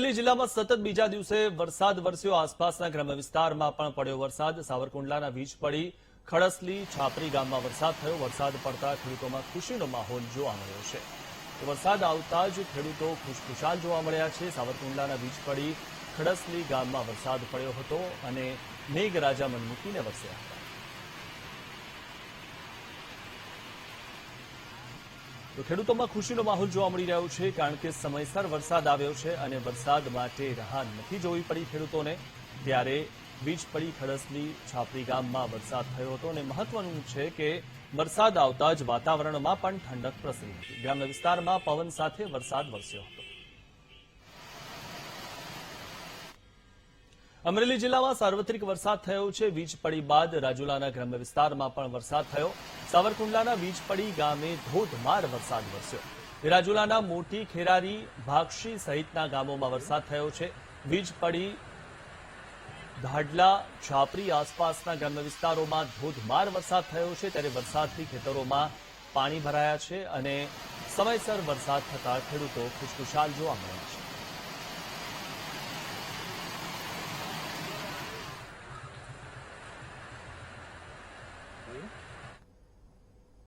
અમરેલી જિલ્લામાં સતત બીજા દિવસે વરસાદ વરસ્યો. આસપાસના ગ્રામ્ય વિસ્તારમાં પણ પડ્યો વરસાદ. સાવરકુંડલાના વીજ પડી ખડસલી છાપરી ગામમાં વરસાદ થયો. વરસાદ પડતા ખેડૂતોમાં ખુશીનો માહોલ જોવા મળ્યો છે. વરસાદ આવતા જ ખેડૂતો ખુશખુશાલ જોવા મળ્યા છે. સાવરકુંડલાના વીજ પડી ખડસલી ગામમાં વરસાદ પડ્યો હતો અને મેઘરાજા મન મૂકીને વરસ્યા હતા. તો ખેડૂતોમાં ખુશીનો માહોલ જોવા મળી રહ્યો છે, કારણ કે સમયસર વરસાદ આવ્યો છે અને વરસાદ માટે રાહ નથી જોવી પડી ખેડૂતોને. ત્યારે વીજ પડી ખડસલી છાપરી ગામમાં વરસાદ થયો હતો અને મહત્વનું છે કે વરસાદ આવતા જ વાતાવરણમાં પણ ઠંડક પ્રસરી હતી. ગ્રામ્ય વિસ્તારમાં પવન સાથે વરસાદ વરસ્યો હતો. અમરેલી જિલ્લામાં સાર્વત્રિક વરસાદ થયો છે. વીજ પડી બાદ રાજુલાના ગ્રામ્ય વિસ્તારમાં પણ વરસાદ થયો. સાવરકુંડલાના વીજ પડી ગામે ધોધમાર વરસાદ વરસ્યો. રાજુલાના મોટી ખેરારી, ભાગશી સહિતના ગામોમાં વરસાદ થયો છે. વીજ પડી ધાડલા, છાપરી આસપાસના ગ્રામ્ય વિસ્તારોમાં ધોધમાર વરસાદ થયો છે. ત્યારે વરસાદથી ખેતરોમાં પાણી ભરાયા છે અને સમયસર વરસાદ થતા ખેડૂતો ખુશખુશાલ જોવા મળ્યા છે.